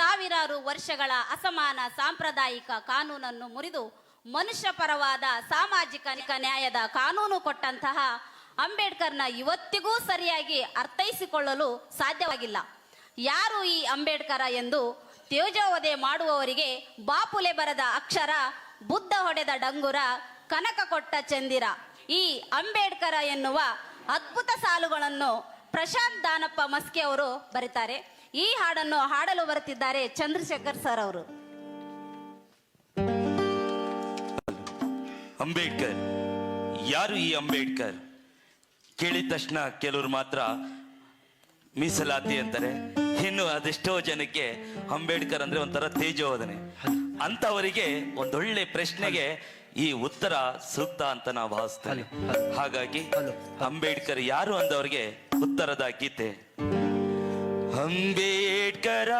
ಸಾವಿರಾರು ವರ್ಷಗಳ ಅಸಮಾನ ಸಾಂಪ್ರದಾಯಿಕ ಕಾನೂನನ್ನು ಮುರಿದು ಮನುಷ್ಯ ಪರವಾದ ಸಾಮಾಜಿಕ ನ್ಯಾಯದ ಕಾನೂನು ಕೊಟ್ಟಂತಹ ಅಂಬೇಡ್ಕರ್ನ ಇವತ್ತಿಗೂ ಸರಿಯಾಗಿ ಅರ್ಥೈಸಿಕೊಳ್ಳಲು ಸಾಧ್ಯವಾಗಿಲ್ಲ. ಯಾರು ಈ ಅಂಬೇಡ್ಕರ ಎಂದು ತೇಜೋವಧೆ ಮಾಡುವವರಿಗೆ ಬಾಪುಲೆ ಬರೆದ ಅಕ್ಷರ ಬುದ್ಧ ಹೊಡೆದ ಡಂಗುರ, ಕನಕ ಕೊಟ್ಟ ಚಂದಿರ. ಈ ಅಂಬೇಡ್ಕರ ಎನ್ನುವ ಅದ್ಭುತ ಸಾಲುಗಳನ್ನು ಪ್ರಶಾಂತ್ ದಾನಪ್ಪ ಮಸ್ಕೆ ಅವರು ಬರೀತಾರೆ. ಈ ಹಾಡನ್ನು ಹಾಡಲು ಬರುತ್ತಿದ್ದಾರೆ ಚಂದ್ರಶೇಖರ್ ಸರ್ ಅವರು. ಅಂಬೇಡ್ಕರ್ ಯಾರು ಈ ಅಂಬೇಡ್ಕರ್? ಕೇಳಿದ ತಕ್ಷಣ ಕೆಲವರು ಮಾತ್ರ ಮೀಸಲಾತಿ ಅಂತಾರೆ. ಇನ್ನು ಅದೆಷ್ಟೋ ಜನಕ್ಕೆ ಅಂಬೇಡ್ಕರ್ ಅಂದ್ರೆ ಒಂಥರ ತೇಜೋವದನೆ ಅಂತವರಿಗೆ ಒಂದೊಳ್ಳೆ ಪ್ರಶ್ನೆಗೆ ಈ ಉತ್ತರ ಸೂಕ್ತ ಅಂತ ನಾವು ಭಾವಿಸ್ತೇವೆ. ಹಾಗಾಗಿ ಅಂಬೇಡ್ಕರ್ ಯಾರು ಅಂದವರಿಗೆ ಉತ್ತರದ ಗೀತೆ. ಅಂಬೇಡ್ಕರ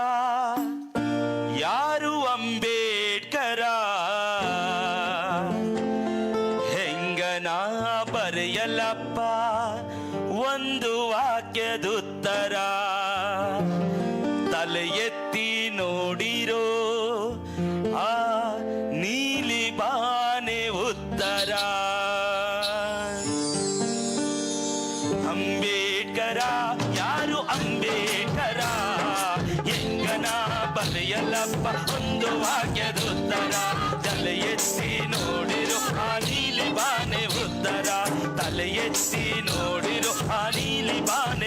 ಯಾರು ಅಂಬೇಡ್ಕರ? ಹೆಂಗನ ಬರೆಯಲಪ್ಪ ಒಂದು ವಾಕ್ಯದುತ್ತರ. ತಲೆ ಎತ್ತಿ ನೋಡಿರೋ ಆ ನೀಲಿ ಹೆಂಗನ ಬರೆಯಲ್ಲಪ್ಪ ಒಂದು ವಾಕ್ಯದುತ್ತರ ತಲೆ ಎತ್ತಿ ನೋಡಿರು ಆ ನೀಲಿ ಬಾನೆ ಉತ್ತರ ತಲೆ ಎತ್ತಿ ನೋಡಿರು ಆ ನೀಲಿ ಬಾನೆ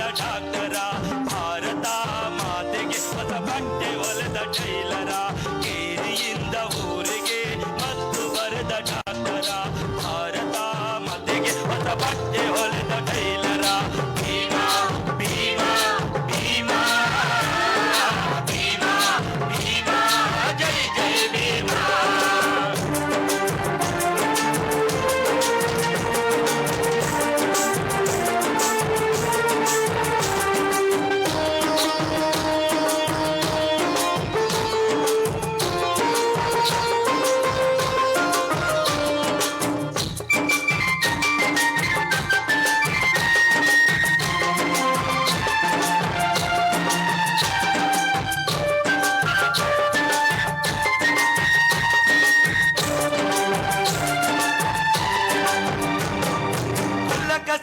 ಮತ್ತು ಬರೆದ ಡಾಕ್ಟರ ಭಾರತ ಮಾತೆಗೆ ಹೊಸ ಬಟ್ಟೆ ಹೊಲೆದ ಟೈಲರ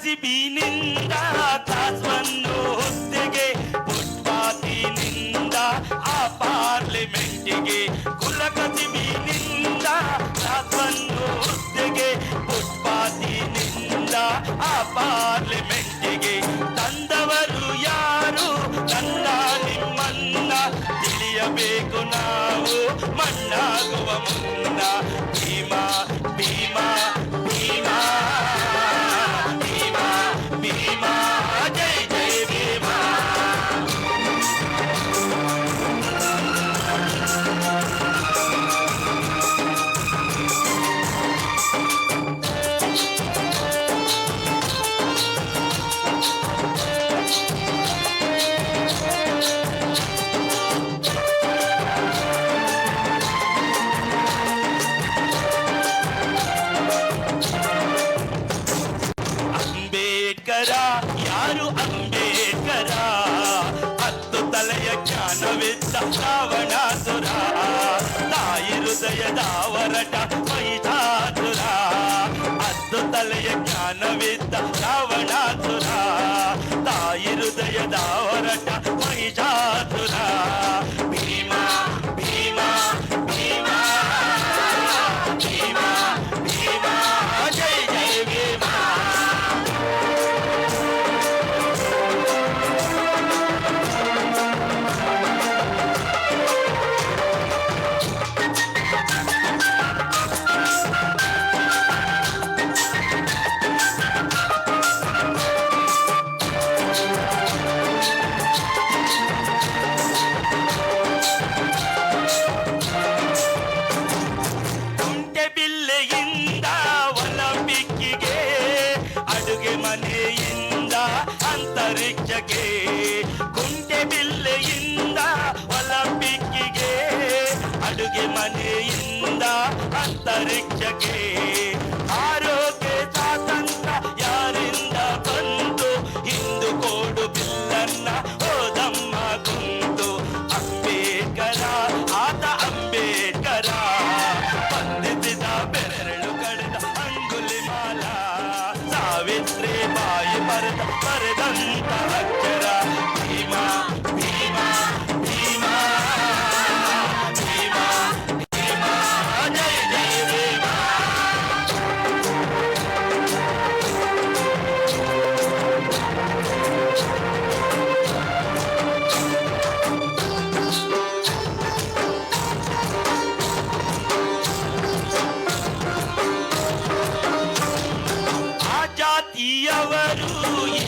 ಕುಲ ಕಸಿಬಿನಿಂದ ಕಾಸ್ವನ್ನು ಹುದ್ದೆಗೆ ಫುಟ್ಪಾತಿನಿಂದ ಆ ಪಾರ್ಲಿಮೆಂಟಿಗೆ ಕುಲ ಕಸಿಬಿನಿಂದ ಕಾಸ್ವನ್ನು ಹುದ್ದೆಗೆ ಫುಟ್ಪಾತಿನಿಂದ ಆ ಪಾರ್ಲಿಮೆಂಟಿಗೆ ತಾಯಿ ಹೃದಯದ ಹೊರಟ ಮೈದಾಸುರ ಹತ್ತು ತಲೆಯ ಜ್ಞಾನವಿದ್ದ ರಾವಣಾಸುರ ತಾಯಿ ಹೃದಯದ ಹೊರಟ కుంటే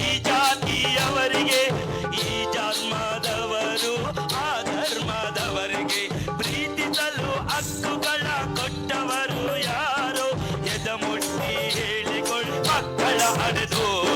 ಈ ಜಾತಿಯವರಿಗೆ ಈ ಜನ್ಮದವರು ಆ ಪ್ರೀತಿಸಲು ಹಕ್ಕುಗಳ ಕೊಟ್ಟವರು ಯಾರು? ಎದಮುಟ್ಟಿ ಹೇಳಿಕೊಳ್ಳ ಮಕ್ಕಳ ಹಡೆದೋರು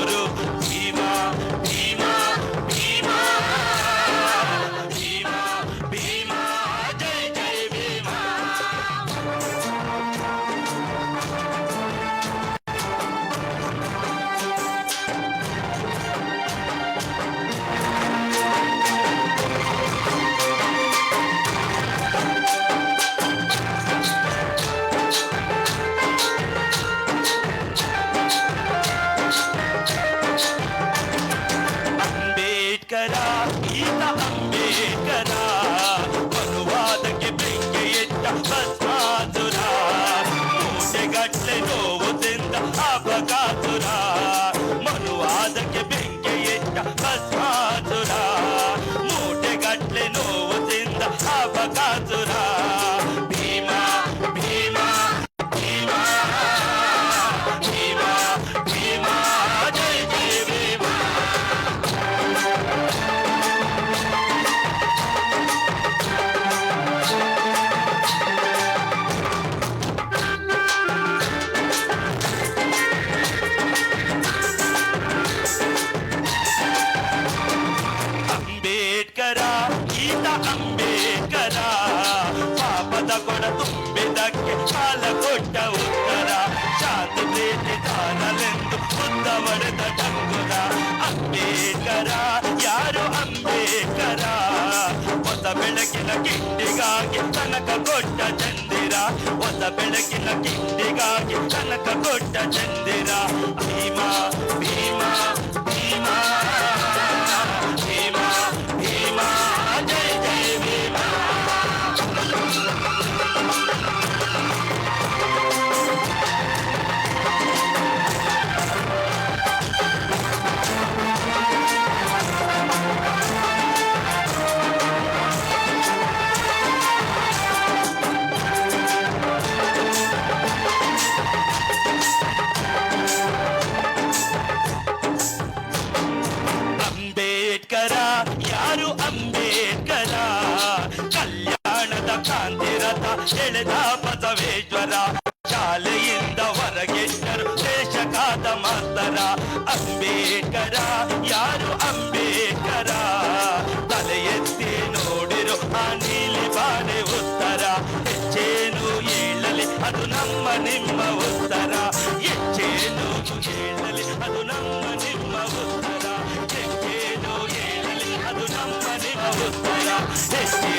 ತಾನಲೆಂದು ಬುದ್ಧ ಹೊಡೆದ ಡಂಗುರ ಅಂಬೇಡ್ಕರ ಯಾರು ಅಂಬೇಡ್ಕರ ಹೊಸ ಬೆಳಕಿನ ಕಿಂಡಿಗಾಗಿ ತನಕ ಕೊಟ್ಟ ಚಂದಿರ ಹೊಸ ಬೆಳಕಿನ ಕಿಂಡಿಗಾಗಿ ತನಕ ಕೊಟ್ಟ ಚಂದಿರ ಭೀಮ ಭೀಮ ಭೀಮ ಕಾಂತಿರಥ ಎಳೆದ ಬಸವೇಶ್ವರ ಶಾಲೆಯಿಂದ ಹೊರಗೆಟ್ಟರು ದೇಶಕಾದ ಮಾಸ್ತರ ಅಂಬೇಡ್ಕರ ಯಾರು ಅಂಬೇಡ್ಕರ ತಲೆ ಎತ್ತಿ ನೋಡಿರು ಆ ನೀಲಿ ಬಾನೆ ಉತ್ತರ ಹೆಚ್ಚೇನು ಹೇಳಲಿ ಅದು ನಮ್ಮ ನಿಮ್ಮ ಉತ್ತರ ಹೆಚ್ಚೇನು ಹೇಳಲಿ ಅದು ನಮ್ಮ ನಿಮ್ಮ ಉತ್ತರ ಹೆಚ್ಚೇನು ಹೇಳಲಿ ಅದು ನಮ್ಮ ನಿಮ್ಮ ಉತ್ತರ ಹೆಚ್ಚೇನು